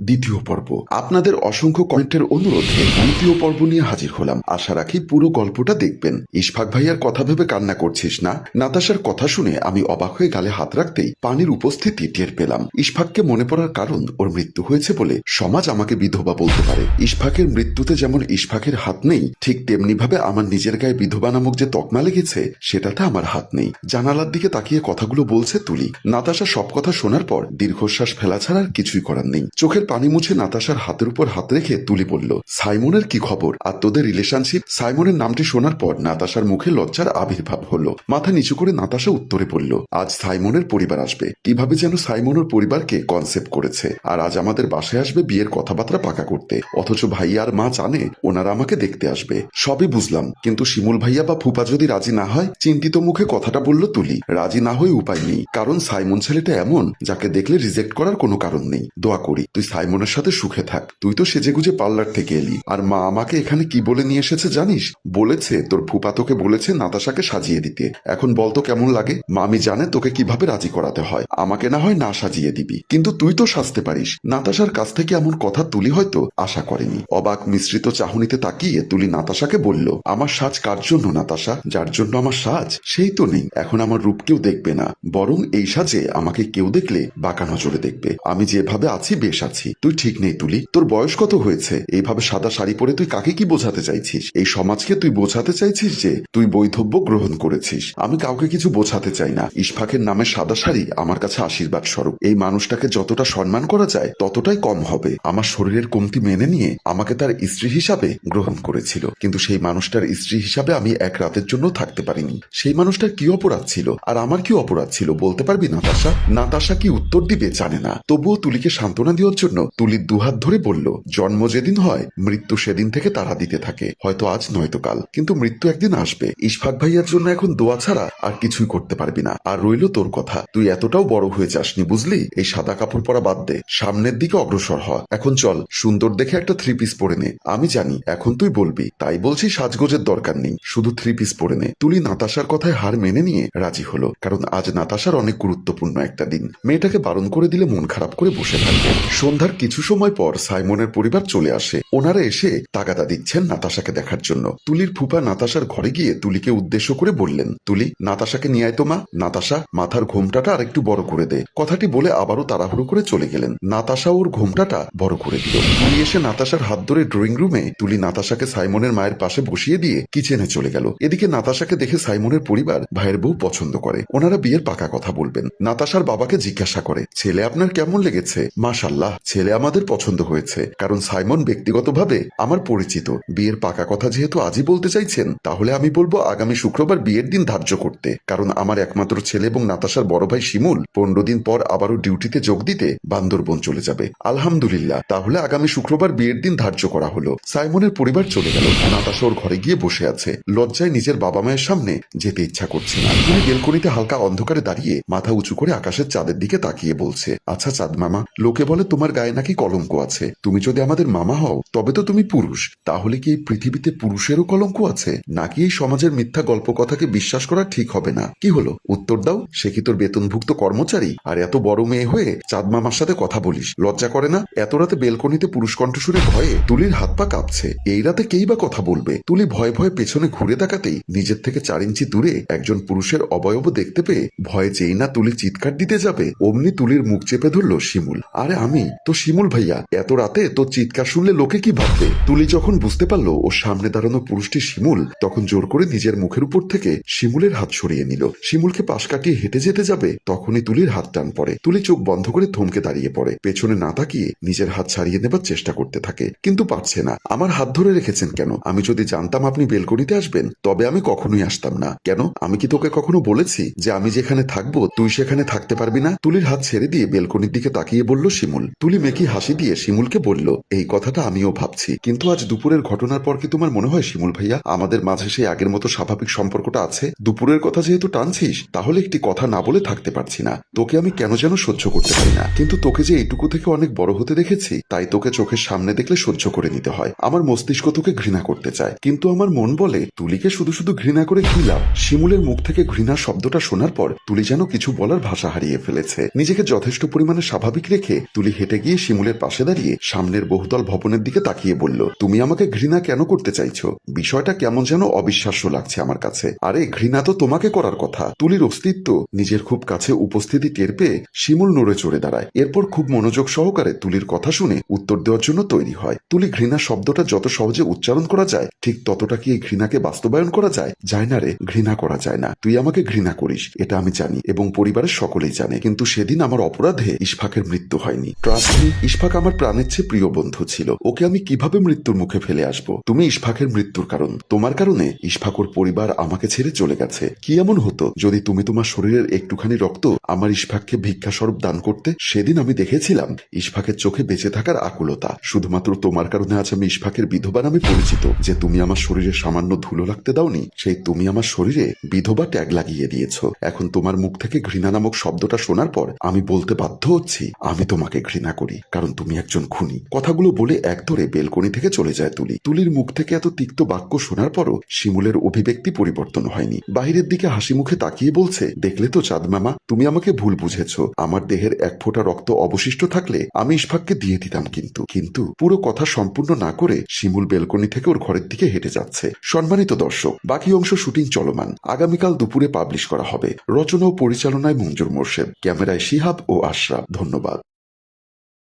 দ্বিতীয় পর্ব। আপনাদের অসংখ্য কমেন্টের অনুরোধে দ্বিতীয় পর্ব নিয়ে হাজির হলাম। আশা রাখি পুরো গল্পটা দেখবেন। ইশফাক ভাইয়ার কথা ভেবে কান্না করছিস না? নাতাশার কথা শুনে আমি অবাক হয়ে গালে হাত রাখতেই পানির উপস্থিতি টের পেলাম। ইশফাককে মনে পড়ার কারণ, ওর মৃত্যু হয়েছে বলে সমাজ আমাকে বিধবা বলতে পারে। ইশফাকের মৃত্যুতে যেমন ইশফাকের হাত নেই, ঠিক তেমনি ভাবে আমার নিজের গায়ে বিধবা নামক যে তকমা লেগেছে, সেটাতে আমার হাত নেই। জানালার দিকে তাকিয়ে কথাগুলো বলছে তুলি। নাতাশা সব কথা শোনার পর দীর্ঘশ্বাস ফেলা ছাড়া আর কিছুই করার নেই। চোখের পানি মুছে নাতাশার হাতের উপর হাত রেখে তুলি বলল সাইমনের কি খবর? আর তোদের রিলেশনশিপ সাইমনের নামটি শোনার পর নাতাশার মুখে লজ্জার আবির্ভাব হলো। মাথা নিচু করে নাতাশা উত্তরে বলল আজ সাইমনের পরিবার আসবে। কীভাবে যেন সাইমনের পরিবারকে কনসেপ্ট করেছে। আর আজ আমাদের বাসায় আসবে বিয়ের কথাবার্তা পাকা করতে। অথচ ভাইয়া আর মা জানে ওনারা আমাকে দেখতে আসবে। সবই বুঝলাম। কিন্তু শিমুল ভাইয়া বা ফুপা যদি রাজি না হয়, চিন্তিত মুখে কথাটা বলল তুলি। রাজি না হয়ে উপায় নেই। কারণ সাইমন ছেলেটা এমন, যাকে দেখলে রিজেক্ট করার কোনো কারণ নেই। দোয়া করি, তুই সাইমনের সাথে সুখে থাক। তুই তো সেজেগুজে পার্লার থেকে এলি। আর মা আমাকে এখানে কি বলে নিয়ে এসেছে জানিস? বলেছে, তোর ফুপা তোকে বলেছে নাতাশাকে সাজিয়ে দিতে। এখন বল তো কেমন লাগে? মামি জানে তোকে কীভাবে রাজি করাতে হয়। আমাকে না হয় না সাজিয়ে দিবি। কিন্তু তুই তো সাজতে পারিস। নাতাশার কাছ থেকে এমন কথা তুলি হয়তো আশা করেনি। অবাক মিশ্রিত চাহনিতে তাকিয়ে তুলি নাতাশাকে বলল, আমার সাজ কার জন্য নাতাশা? যার জন্য আমার সাজ? সেই তো নেই। এখন আমার রূপ কেউ দেখবে না। বরং এই সাজে আমাকে কেউ দেখলে বাঁকা নজরে দেখবে। আমি যেভাবে আছি, বেশ আছি। তুই ঠিক নেই তুলি। তোর বয়স কত হয়েছে? এইভাবে সাদা শাড়ি পরে তুই কাকে কি বোঝাতে চাইছিস? এই সমাজকে তুই বোঝাতে চাইছিস যে তুই বৈধব্য গ্রহণ করেছিস। আমি কাউকে কিছু বোঝাতে চাই না। ইশফাকের নামে সাদা শাড়ি আমার কাছে আশীর্বাদ স্বরূপ। এই মানুষটাকে যতটা সম্মান করা যায়, ততটাই কম হবে। আমার শরীরের কমতি মেনে নিয়ে আমাকে তার স্ত্রী হিসাবে গ্রহণ করেছিল। কিন্তু সেই মানুষটার স্ত্রী হিসাবে আমি এক রাতের জন্য থাকতে পারিনি। সেই মানুষটার কি অপরাধ ছিল? আর আমার কি অপরাধ ছিল? বলতে পারবি, নাতাশা? নাতাশা কি উত্তর দিবে জানে না। তবুও তুলিকে সান্ত্বনা দেওয়ার জন্য তুলির দুহাত ধরে বলল, জন্ম যেদিন হয়, মৃত্যু সেদিন থেকে তারা দিতে থাকে। হয়তো আজ নয়তো কাল। কিন্তু মৃত্যু একদিন আসবে। ইশফাক ভাইয়ার জন্য এখন দোয়া ছাড়া আর কিছুই করতে পারবি না। আর রইল তোর কথা। তুই এতটাও বড় হয়ে যাসনি, বুঝলি? এই সাদা কাপড় পরা বাদ দে। সামনের দিকে অগ্রসর হ। এখন চল, সুন্দর দেখে একটা থ্রি পিস পরে নে। আমি জানি, এখন তুই বলবি। তাই বলছি সাজগোজের দরকার নেই। শুধু থ্রি পিস পরে নে। তুলি নাতাশার কথায় হার মেনে নিয়ে রাজি হলো। কারণ আজ নাতাশার অনেক গুরুত্বপূর্ণ একটা দিন। মেয়েটাকে বারণ করে দিলে মন খারাপ করে বসে থাকবে। সন্ধ্যার কিছু সময় পর সাইমনের পরিবার চলে আসে। ওনারা এসে তাগাদা দিচ্ছেন নাতাশাকে দেখার জন্য। তুলির ফুপা নাতাশার ঘরে গিয়ে তুলিকে উদ্দেশ্য করে বললেন, তুলি, নাতাশাকে নিয়ে আয় তো মা। নাতাশা, মাথার ঘোমটাটা আর একটু বড় করে দে। কথাটি বলে আবারও তাড়াহুড়ো করে চলে গেলেন। নাতাশা ওর ঘোমটাটা বড় করে দিল। তুলি এসে নাতাশার হাত ধরে ড্রয়িং রুমে তুলি নাতাশাকে সাইমনের মায়ের পাশে বসিয়ে দিয়ে কিচেনে চলে গেল। এদিকে নাতাশাকে দেখে সাইমনের পরিবার ভাইয়ের বউ পছন্দ করে। ওনারা বিয়ের পাকা কথা বলবেন। নাতাশার বাবাকে জিজ্ঞাসা করে, ছেলে আপনার কেমন লেগেছে? মাশাল্লাহ ছেলে আমাদের পছন্দ হয়েছে। কারণ সাইমন ব্যক্তিগতভাবে আমার পরিচিত। বিয়ের পাকা কথা যেহেতু আজই বলতে চাইছেন, তাহলে আমি বলব আগামী শুক্রবার বিয়ের দিন ধার্য করতে। কারণ আমার একমাত্র ছেলে এবং নাতাশার বড় ভাই শিমুল পনেরো দিন পর আবারও ডিউটিতে যোগ দিতে বান্দরবন চলে যাবে। আলহামদুলিল্লাহ, তাহলে আগামী শুক্রবার বিয়ের দিন ধার্য করা হলো। সাইমনের পরিবার চলে গেল। নাতাশা ওর ঘরে গিয়ে বসে আছে। লজ্জায় নিজের বাবা মায়ের সামনে যেতে ইচ্ছা করছে না। তিনি বেলকনিতে হালকা অন্ধকারে দাঁড়িয়ে মাথা উঁচু করে আকাশের চাঁদের দিকে তাকিয়ে বলছে আচ্ছা চাঁদ মামা, লোকে বলে তোমার গায়ে নাকি কলঙ্ক আছে? তুমি যদি আমাদের মামা হও, তবে তো তুমি পুরুষ। তাহলে কি এই পৃথিবীতে পুরুষেরও কলঙ্ক আছে? নাকি এই সমাজের মিথ্যা গল্প কথাকে বিশ্বাস করা ঠিক হবে না? কি হলো? উত্তর দাও। সে কি তোর বেতনভুক্ত কর্মচারী? আর এত বড় মেয়ে হয়ে চাঁদ মামার সাথে কথা বলিস? লজ্জা করে না? এত রাতে বেলকনিতে পুরুষ কণ্ঠসুরে ভয়ে তুলির হাত পা কাঁপছে। এই রাতে কেই বা কথা বলবে? তুলি ভয়ে ভয়ে পেছনে ঘুরে তাকাতেই নিজের থেকে চার ইঞ্চি দূরে একজন পুরুষের অবয়ব দেখতে পেয়ে ভয়ে যেই না তুলি চিৎকার দিতে যাবে, অমনি তুলির মুখ চেপে ধরলো শিমুল। আরে আমি? শিমুল ভাইয়া, এত রাতে তোর চিৎকার শুনলে লোকে কি ভাববে? তুলি যখন বুঝতে পারল ওর সামনে দাঁড়ানো পুরুষটি শিমুল, তখন জোর করে নিজের মুখের উপর থেকে শিমুলের হাত সরিয়ে নিল। শিমুলকে পাশ কাটিয়ে হেঁটে যেতে যাবে, তখনই তুলির হাত টান পড়ে। তুলি চোখ বন্ধ করে থমকে দাঁড়িয়ে পড়ে। পেছনে না তাকিয়ে নিজের হাত ছাড়িয়ে নেবার চেষ্টা করতে থাকে, কিন্তু পারছে না। আমার হাত ধরে রেখেছেন কেন? আমি যদি জানতাম আপনি বেলকনিতে আসবেন, তবে আমি কখনোই আসতাম না। কেন? আমি কি তোকে কখনো বলেছি যে আমি যেখানে থাকব, তুই সেখানে থাকতে পারবি না? তুলির হাত ছেড়ে দিয়ে বেলকনির দিকে তাকিয়ে বলল শিমুল। তুলি মেকি হাসি দিয়ে শিমুলকে বলল, এই কথাটা আমিও ভাবছি। কিন্তু আজ দুপুরের ঘটনার পর কি তোমার মনে হয় শিমুল ভাইয়া? আমাদের মাঝে সেই আগের মতো স্বাভাবিক সম্পর্কটা আছে? দুপুরের কথা যেহেতু টানছিস, তাহলে একটি কথা না বলে থাকতে পারছি না। তোকে আমি কেন যেন সহ্য করতে পারি না? কিন্তু তোকে যে এইটুকু থেকে অনেক বড় হতে দেখেছি, তাই তোকে চোখের সামনে দেখলে সহ্য করে নিতে হয়। আমার মস্তিষ্ক তোকে ঘৃণা করতে চায়। কিন্তু আমার মন বলে, তুলিকে শুধু শুধু ঘৃণা করে কি লাভ? শিমুলের মুখ থেকে ঘৃণা শব্দটা শোনার পর, তুলি যেন কিছু বলার ভাষা হারিয়ে ফেলেছে। নিজেকে যথেষ্ট পরিমাণে স্বাভাবিক রেখে তুলি হেঁটে গিয়ে শিমুলের পাশে দাঁড়িয়ে সামনের বহুতল ভবনের দিকে তাকিয়ে বলল, তুমি আমাকে ঘৃণা কেন করতে চাইছো? বিষয়টা কেমন যেন অবিশ্বাস্য লাগছে আমার কাছে। আরে, ঘৃণা তো তোমাকে করার কথা। তুলির অস্তিত্ব, নিজের খুব কাছে উপস্থিতি টের পেয়ে শিমুল নড়ে চড়ে দাঁড়ায়। এরপর খুব মনোযোগ সহকারে তুলির কথা শুনে উত্তর দেওয়ার জন্য তৈরি হয়। তুলি ঘৃণা শব্দটা যত সহজে উচ্চারণ করা যায়, ঠিক ততটা কি এই ঘৃণাকে বাস্তবায়ন করা যায়? যায় না রে, ঘৃণা করা যায় না। তুই আমাকে ঘৃণা করিস, এটা আমি জানি এবং পরিবারের সকলেই জানে। কিন্তু সেদিন আমার অপরাধে ইশফাকের মৃত্যু হয়নি। ট্রাস্ট মি ইশফাক আমার প্রাণের চেয়ে প্রিয় বন্ধু ছিল। ওকে আমি কীভাবে মৃত্যুর মুখে ফেলে আসব? তুমি ইশফাকের মৃত্যুর কারণ। তোমার কারণে ইশফাক ওর পরিবার আমাকে ছেড়ে চলে গেছে। কি এমন হতো? যদি তুমি তোমার শরীরের একটুখানি রক্ত আমার ইশফাককে ভিক্ষা স্বরূপ দান করতে, সেদিন আমি দেখেছিলাম ইশফাকের চোখে বেঁচে থাকার আকুলতা। শুধুমাত্র তোমার কারণে আজ আমি ইশফাকের বিধবা নামে পরিচিত। যে তুমি আমার শরীরে সামান্য ধুলো লাগতে দাওনি, সেই তুমি আমার শরীরে বিধবা ট্যাগ লাগিয়ে দিয়েছ। এখন তোমার মুখ থেকে ঘৃণা নামক শব্দটা শোনার পর আমি বলতে বাধ্য হচ্ছি, আমি তোমাকে ঘৃণা করি, কারণ তুমি একজন খুনি। কথাগুলো বলে এক ধরে বেলকনি থেকে চলে যায় তুলি। তুলির মুখ থেকে এত তিক্ত বাক্য শোনার পরও শিমুলের অভিব্যক্তি পরিবর্তন হয়নি। বাহিরের দিকে হাসি মুখে তাকিয়ে বলছে, দেখলে তো চাঁদ মামা, তুমি আমাকে ভুল বুঝেছ। আমার দেহের এক ফোঁটা রক্ত অবশিষ্ট থাকলে আমি ইশফাককে দিয়ে দিতাম কিন্তু। কিন্তু পুরো কথা সম্পূর্ণ না করে শিমুল বেলকনি থেকে ওর ঘরের দিকে হেঁটে যাচ্ছে। সম্মানিত দর্শক, বাকি অংশ শুটিং চলমান। আগামীকাল দুপুরে পাবলিশ করা হবে। রচনা ও পরিচালনায় মঞ্জুর মোর্শেদ। ক্যামেরায় শিহাব ও আশরাফ। ধন্যবাদ।